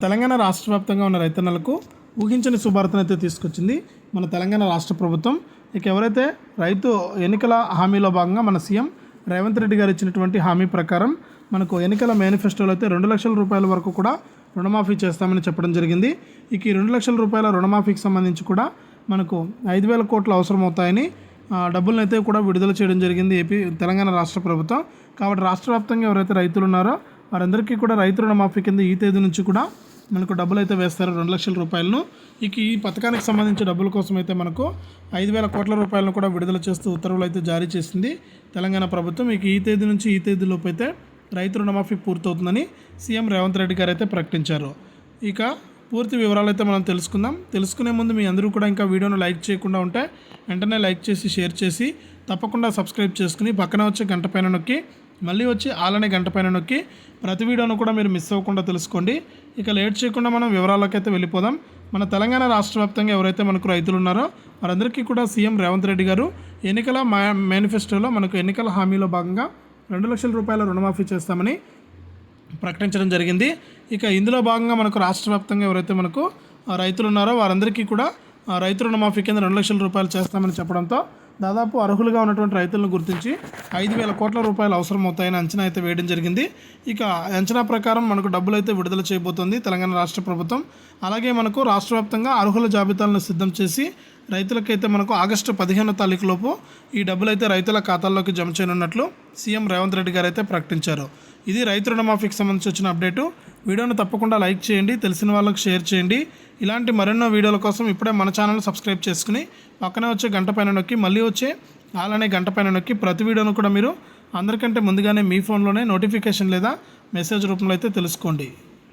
తెలంగాణ రాష్ట్ర వ్యాప్తంగా ఉన్న రైతన్నలకు ఊహించని శుభార్తను అయితే తీసుకొచ్చింది మన తెలంగాణ రాష్ట్ర ప్రభుత్వం. ఇక ఎవరైతే రైతు ఎన్నికల హామీలో భాగంగా మన సీఎం రేవంత్ రెడ్డి గారు ఇచ్చినటువంటి హామీ ప్రకారం మనకు ఎన్నికల మేనిఫెస్టోలో అయితే రెండు లక్షల రూపాయల వరకు కూడా రుణమాఫీ చేస్తామని చెప్పడం జరిగింది. ఇక ఈ రెండు లక్షల రూపాయల రుణమాఫీకి సంబంధించి కూడా మనకు ఐదు వేల కోట్లు అవసరమవుతాయని డబ్బులను అయితే కూడా విడుదల చేయడం జరిగింది ఏపీ తెలంగాణ రాష్ట్ర ప్రభుత్వం. కాబట్టి రాష్ట్ర వ్యాప్తంగా ఎవరైతే రైతులు ఉన్నారో వారందరికీ కూడా రైతు రుణమాఫీ కింద ఈ తేదీ నుంచి కూడా మనకు డబ్బులు అయితే వేస్తారు రెండు లక్షల రూపాయలను. ఇక ఈ పథకానికి సంబంధించి డబ్బుల కోసం అయితే మనకు ఐదు వేల కోట్ల రూపాయలను కూడా విడుదల చేస్తూ ఉత్తర్వులు అయితే జారీ చేసింది తెలంగాణ ప్రభుత్వం. ఇక ఈ తేదీ నుంచి ఈ తేదీలోపు అయితే రైతు రుణమాఫీ పూర్తవుతుందని సీఎం రేవంత్ రెడ్డి గారు అయితే ప్రకటించారు. ఇక పూర్తి వివరాలు అయితే మనం తెలుసుకుందాం. తెలుసుకునే ముందు మీ అందరూ కూడా ఇంకా వీడియోను లైక్ చేయకుండా ఉంటే వెంటనే లైక్ చేసి షేర్ చేసి తప్పకుండా సబ్స్క్రైబ్ చేసుకుని పక్కన వచ్చే గంట పైన నొక్కి మళ్ళీ వచ్చి ఆలనే గంట పైన నొక్కి ప్రతి వీడియోను కూడా మీరు మిస్ అవ్వకుండా తెలుసుకోండి. ఇక లేట్ చేయకుండా మనం వివరాల్లోకి అయితే వెళ్ళిపోదాం. మన తెలంగాణ రాష్ట్ర వ్యాప్తంగా ఎవరైతే మనకు రైతులు ఉన్నారో వారందరికీ కూడా సీఎం రేవంత్ రెడ్డి గారు ఎన్నికల మా మేనిఫెస్టోలో మనకు ఎన్నికల హామీలో భాగంగా రెండు లక్షల రూపాయల రుణమాఫీ చేస్తామని ప్రకటించడం జరిగింది. ఇక ఇందులో భాగంగా మనకు రాష్ట్ర వ్యాప్తంగా ఎవరైతే మనకు ఆ, రైతులు ఉన్నారో వారందరికీ కూడా రైతు రుణమాఫీ కింద రెండు లక్షల రూపాయలు చేస్తామని చెప్పడంతో దాదాపు అర్హులుగా ఉన్నటువంటి రైతులను గుర్తించి ఐదు వేల కోట్ల రూపాయలు అవసరం అవుతాయని అంచనా అయితే వేయడం జరిగింది. ఇక అంచనా ప్రకారం మనకు డబ్బులు అయితే విడుదల చేయబోతోంది తెలంగాణ రాష్ట్ర ప్రభుత్వం. అలాగే మనకు రాష్ట్ర వ్యాప్తంగా అర్హుల జాబితాలను సిద్ధం చేసి రైతులకైతే మనకు ఆగస్టు పదిహేనో తారీఖులోపు ఈ డబ్బులు అయితే రైతుల ఖాతాల్లోకి జమ చేయనున్నట్లు సీఎం రేవంత్ రెడ్డి గారు అయితే ప్రకటించారు. ఇది రైతు రుణమాఫీకి సంబంధించి వచ్చిన అప్డేటు. వీడియోను తప్పకుండా లైక్ చేయండి తెలిసిన వాళ్ళకి షేర్ చేయండి. ఇలాంటి మరెన్నో వీడియోల కోసం ఇప్పుడే మన ఛానల్ సబ్స్క్రైబ్ చేసుకుని పక్కనే వచ్చే గంట పైన నొక్కి మళ్ళీ వచ్చే అలానే గంట పైన నొక్కి ప్రతి వీడియోను కూడా మీరు అందరికంటే ముందుగానే మీ ఫోన్లోనే నోటిఫికేషన్ లేదా మెసేజ్ రూపంలో అయితే తెలుసుకోండి.